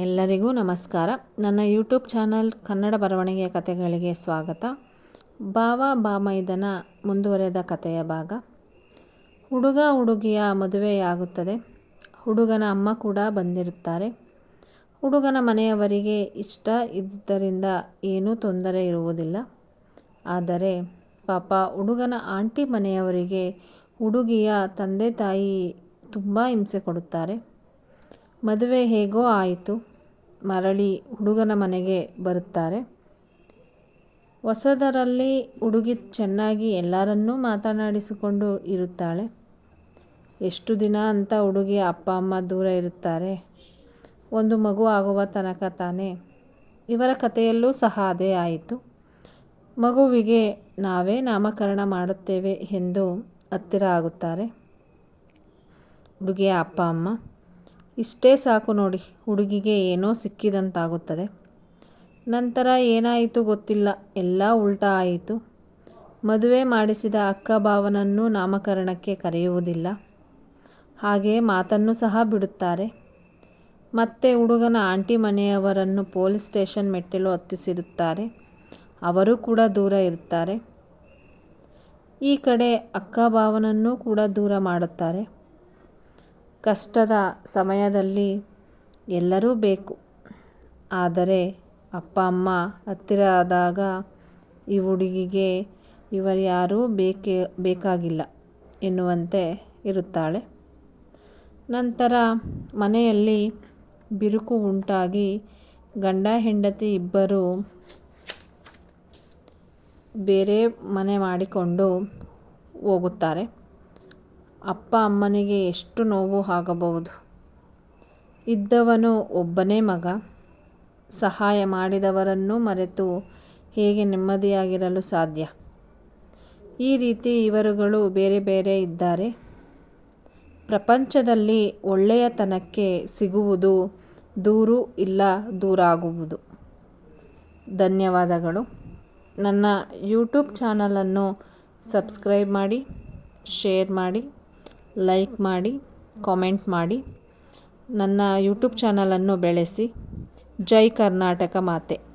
ಎಲ್ಲರಿಗೂ ನಮಸ್ಕಾರ. ನನ್ನ ಯೂಟ್ಯೂಬ್ ಚಾನಲ್ ಕನ್ನಡ ಬರವಣಿಗೆಯ ಕಥೆಗಳಿಗೆ ಸ್ವಾಗತ. ಬಾವ ಬಾಮೈದನ ಮುಂದುವರೆದ ಕಥೆಯ ಭಾಗ. ಹುಡುಗ ಹುಡುಗಿಯ ಮದುವೆಯಾಗುತ್ತದೆ. ಹುಡುಗನ ಅಮ್ಮ ಕೂಡ ಬಂದಿರುತ್ತಾರೆ. ಹುಡುಗನ ಮನೆಯವರಿಗೆ ಇಷ್ಟ ಇದ್ದರಿಂದ ಏನೂ ತೊಂದರೆ ಇರುವುದಿಲ್ಲ. ಆದರೆ ಪಾಪ ಹುಡುಗನ ಆಂಟಿ ಮನೆಯವರಿಗೆ ಹುಡುಗಿಯ ತಂದೆ ತಾಯಿ ತುಂಬ ಹಿಂಸೆ ಕೊಡುತ್ತಾರೆ. ಮದುವೆ ಹೇಗೋ ಆಯಿತು. ಮರಳಿ ಹುಡುಗನ ಮನೆಗೆ ಬರುತ್ತಾರೆ. ಹೊಸದರಲ್ಲಿ ಹುಡುಗಿ ಚೆನ್ನಾಗಿ ಎಲ್ಲರನ್ನೂ ಮಾತನಾಡಿಸಿಕೊಂಡು ಇರುತ್ತಾಳೆ. ಎಷ್ಟು ದಿನ ಅಂತ ಹುಡುಗಿ ಅಪ್ಪ, ಅಮ್ಮ ದೂರ ಇರುತ್ತಾರೆ. ಒಂದು ಮಗು ಆಗುವ ತನಕ ತಾನೇ. ಇವರ ಕಥೆಯಲ್ಲೂ ಸಹ ಅದೇ ಆಯಿತು. ಮಗುವಿಗೆ ನಾವೇ ನಾಮಕರಣ ಮಾಡುತ್ತೇವೆ ಎಂದು ಹತ್ತಿರ ಆಗುತ್ತಾರೆ. ಹುಡುಗಿಯ ಅಪ್ಪ, ಅಮ್ಮ ಇಷ್ಟೇ ಸಾಕು ನೋಡಿ, ಹುಡುಗಿಗೆ ಏನೋ ಸಿಕ್ಕಿದಂತಾಗುತ್ತದೆ. ನಂತರ ಏನಾಯಿತು ಗೊತ್ತಿಲ್ಲ, ಎಲ್ಲ ಉಲ್ಟಾ ಆಯಿತು. ಮದುವೆ ಮಾಡಿಸಿದ ಅಕ್ಕ ಭಾವನನ್ನು ನಾಮಕರಣಕ್ಕೆ ಕರೆಯುವುದಿಲ್ಲ. ಹಾಗೆ ಮಾತನ್ನು ಸಹ ಬಿಡುತ್ತಾರೆ. ಮತ್ತೆ ಹುಡುಗನ ಆಂಟಿ ಮನೆಯವರನ್ನು ಪೊಲೀಸ್ ಸ್ಟೇಷನ್ ಮೆಟ್ಟಿಲು ಹತ್ತಿಸಿರುತ್ತಾರೆ. ಅವರು ಕೂಡ ದೂರ ಇರುತ್ತಾರೆ. ಈ ಕಡೆ ಅಕ್ಕ ಭಾವನನ್ನು ಕೂಡ ದೂರ ಮಾಡುತ್ತಾರೆ. ಕಷ್ಟದ ಸಮಯದಲ್ಲಿ ಎಲ್ಲರೂ ಬೇಕು. ಆದರೆ ಅಪ್ಪ, ಅಮ್ಮ ಹತ್ತಿರ ಆದಾಗ ಈ ಹುಡುಗಿಗೆ ಇವರ್ಯಾರೂ ಬೇಕೇ, ಬೇಕಾಗಿಲ್ಲ ಎನ್ನುವಂತೆ ಇರುತ್ತಾಳೆ. ನಂತರ ಮನೆಯಲ್ಲಿ ಬಿರುಕು ಉಂಟಾಗಿ ಗಂಡ, ಹೆಂಡತಿ ಇಬ್ಬರು ಬೇರೆ ಮನೆ ಮಾಡಿಕೊಂಡು ಹೋಗುತ್ತಾರೆ. ಅಪ್ಪ ಅಮ್ಮನಿಗೆ ಎಷ್ಟು ನೋವು ಆಗಬಹುದು? ಇದ್ದವನು ಒಬ್ಬನೇ ಮಗ. ಸಹಾಯ ಮಾಡಿದವರನ್ನು ಮರೆತು ಹೇಗೆ ನೆಮ್ಮದಿಯಾಗಿರಲು ಸಾಧ್ಯ? ಈ ರೀತಿ ಇವರುಗಳು ಬೇರೆ ಬೇರೆ ಇದ್ದಾರೆ. ಪ್ರಪಂಚದಲ್ಲಿ ಒಳ್ಳೆಯತನಕ್ಕೆ ಸಿಗುವುದು ದೂರು ಇಲ್ಲ ದೂರಾಗುವುದು. ಧನ್ಯವಾದಗಳು. ನನ್ನ ಯೂಟ್ಯೂಬ್ ಚಾನಲನ್ನು ಸಬ್ಸ್ಕ್ರೈಬ್ ಮಾಡಿ, ಶೇರ್ ಮಾಡಿ. ಲೈಕ್ ಮಾಡಿ ಕಾಮೆಂಟ್ ಮಾಡಿ. ನನ್ನ ಯೂಟ್ಯೂಬ್ ಚಾನಲನ್ನು ಬೆಳೆಸಿ. ಜೈ ಕರ್ನಾಟಕ ಮಾತೆ.